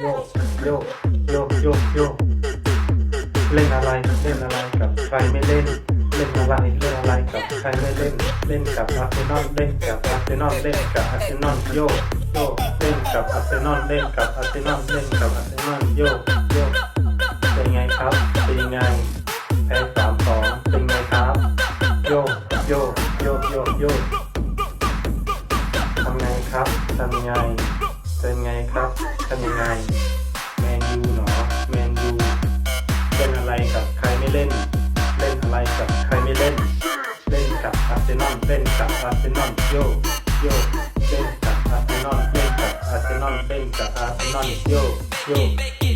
โยกโยกโยกโยกโยกเล่นอะไรเล่นอะไรกับใครไม่เล่น เล่นอะไรเล่นอะไรกับใครไม่เล่น เล่นกับอาร์เซนอลเล่นกับอาร์เซนอลเล่นกับอาร์เซนอลโยกโยกเล่นกับอาร์เซนอลเล่นกับอาร์เซนอลเล่นกับอาร์เซนอลโยกโยกเป็นไงครับเป็นไงแพ้สามสองเป็นไงครับโยกโยกโยกโยกโยกทำไงครับทำไงเป็นไงครับ อะไรกับใครไม่เล่น เล่นกับอาร์เซนอลเล่นกับอาร์เซนอลโยโยเล่นกับอาร์เซนอลเล่นกับอาร์เซนอลเล่นกับอาร์เซนอลโยโย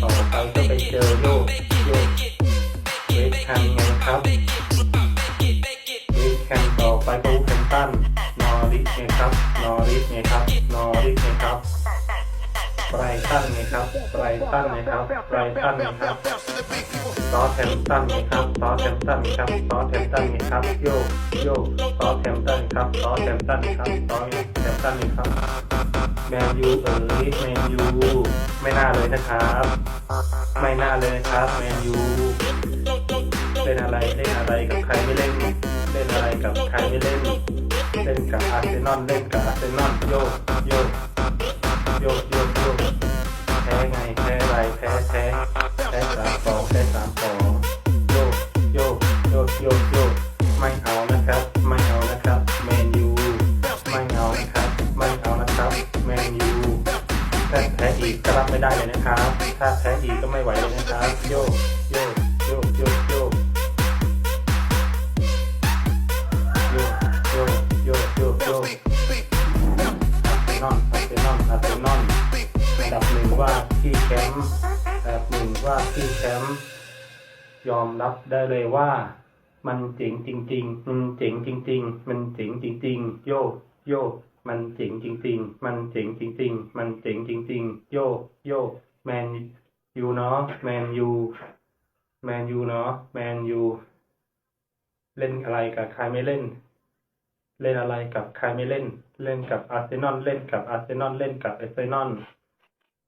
ต่อไปก็ไปเจอโยโยเวทแฮมไงครับเวีคแข่งต่อไปก็วูฟแฮมตันนอริสไงครับนอริสไงครับ ไรตันไงครับไรตันไงครับไรตันไงครับซอสแฮมตันไงครับซอสแฮมตันไงครับซอสแฮมตันไงครับโยกโยกซอสแฮมตันครับซอสแฮมตันไงครับซอสแฮมตันไงครับแมนยูเอ๋ยแมนยูไม่น่าเลยนะครับ ไม่น่าเลยครับแมนยูเล่นอะไรเล่นอะไรกับใครไม่เล่นเล่นอะไรกับใครไม่เล่นเล่นกับอาร์เซนอลเล่นกับอาร์เซนอลโยกโยก โยกโยกโยกแพ้ไงแพ้ไรแพ้แพ้แพ้สามสองแพ้สามสองโยกโยกโยกโยกโยกไม่เอานะครับ ไม่เอานะครับแมนยูไม่เอานะครับไม่เอานะครับแมนยูถ้าแพ้อีกก็รับไม่ได้เลยนะครับ ถ้าแพ้อีกก็ไม่ไหวเลยนะครับ โยกโยก อาร์เซนอลอันดับหนึ่งว่าที่แชมป์อันดับหนึ่งว่าที่แชมป์ยอมรับได้เลยว่า มันเจ๋งจริง ๆ มันเจ๋งจริง ๆ มันเจ๋งจริง ๆ โยโยมันเจ๋งจริง ๆ มันเจ๋งจริง ๆ มันเจ๋งจริง ๆ โยโยแมนยูเนาะแมนยูแมนยูเนาะแมนยูเล่นอะไรกับใครไม่เล่น เล่นอะไรกับใครไม่เล่น เล่นกับอาร์เซนอลเล่นกับอาร์เซนอลเล่นกับอาร์เซนอล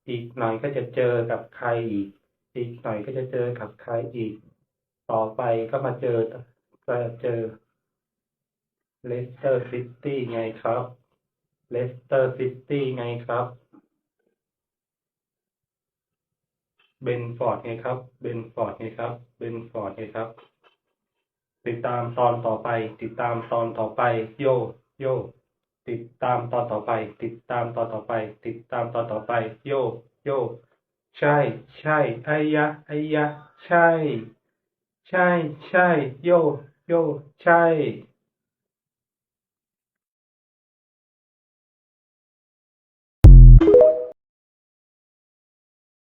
อีกหน่อยก็จะเจอกับใครอีก อีกหน่อยก็จะเจอกับใครอีก ต่อไปก็มาเจอจะเจอเลสเตอร์ซิตี้ไงครับเลสเตอร์ซิตี้ไงครับเบนฟอร์ดไงครับเบนฟอร์ดไงครับเบนฟอร์ดไงครับ ติดตามตอนต่อไป ติดตามตอนต่อไป โย โย ติดตามตอนต่อไป ติดตามตอนต่อไป ติดตามตอนต่อไป โย โย ใช่ ใช่ไอ้ยะไอ้ยะ ใช่ ใช่ ใช่ โย โย ใช่